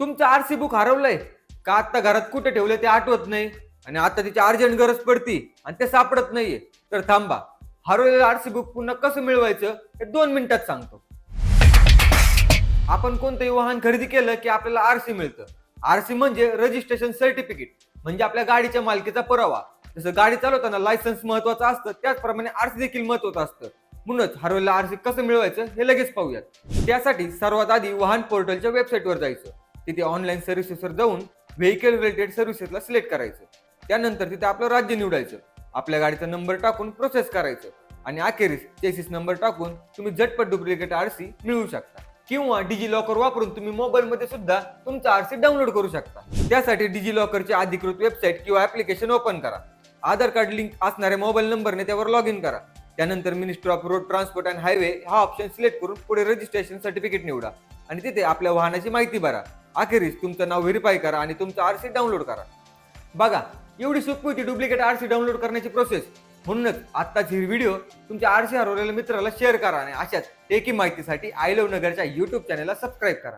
तुमचं RC book हरवलंय. का आता घरात कुठे ठेवलंय ते आठवत नाही. आणि आता तिची अर्जंट गरज पडती आणि ते सापडत नाहीये. तर थांबा. हरवलेलं आरसी बुक पुन्हा कसं मिळवायचं हे दोन मिनिटात सांगतो. आपण कोणतंही वाहन खरेदी केलं की आपल्याला आरसी मिळतं. आरसी म्हणजे रजिस्ट्रेशन सर्टिफिकेट म्हणजे आपल्या गाडीच्या मालकीचा पुरावा. जसं गाडी चालवताना लायसन्स महत्वाचं असतं त्याचप्रमाणे आरसी देखील महत्वाचं असतं. म्हणूनच हरवलेलं आरसी कसं मिळवायचं हे लगेच पाहूयात. त्यासाठी सर्वात आधी वाहन पोर्टलच्या वेबसाईटवर जायचं. तिथे ऑनलाईन सर्व्हिसेसवर जाऊन व्हेकल रिलेटेड सर्व्हिसेसला सिलेक्ट करायचं. त्यानंतर तिथे आपलं राज्य निवडायचं. आपल्या गाडीचा नंबर टाकून प्रोसेस करायचं. आणि अखेरीस चेसिस नंबर टाकून तुम्ही झटपट डुप्लिकेट आरसी मिळवू शकता. किंवा डिजी लॉकर वापरून तुम्ही मोबाईलमध्ये सुद्धा तुमचा आरसी डाउनलोड करू शकता. त्यासाठी डिजी लॉकरची अधिकृत वेबसाईट किंवा ऍप्लिकेशन ओपन करा. आधार कार्ड लिंक असणाऱ्या मोबाईल नंबरने त्यावर लॉग इन करा. त्यानंतर ministry of road transport and highway हा ऑप्शन सिलेक्ट करून पुढे रजिस्ट्रेशन सर्टिफिकेट निवडा. आणि तिथे आपल्या वाहनाची माहिती भरा. अखेरीस तुमचं नाव व्हेरीफाय करा आणि तुमचं आरसी डाउनलोड करा. बघा एवढी सोपी होती डुप्लिकेट आरसी डाउनलोड करण्याची प्रोसेस म्हणूनच आत्ताच ही व्हिडिओ तुमच्या आरसी हरवलेल्या मित्राला शेअर करा आणि अशाच टेकी माहितीसाठी आय लव्ह नगरच्या यूट्यूब चॅनलला सबस्क्राईब करा.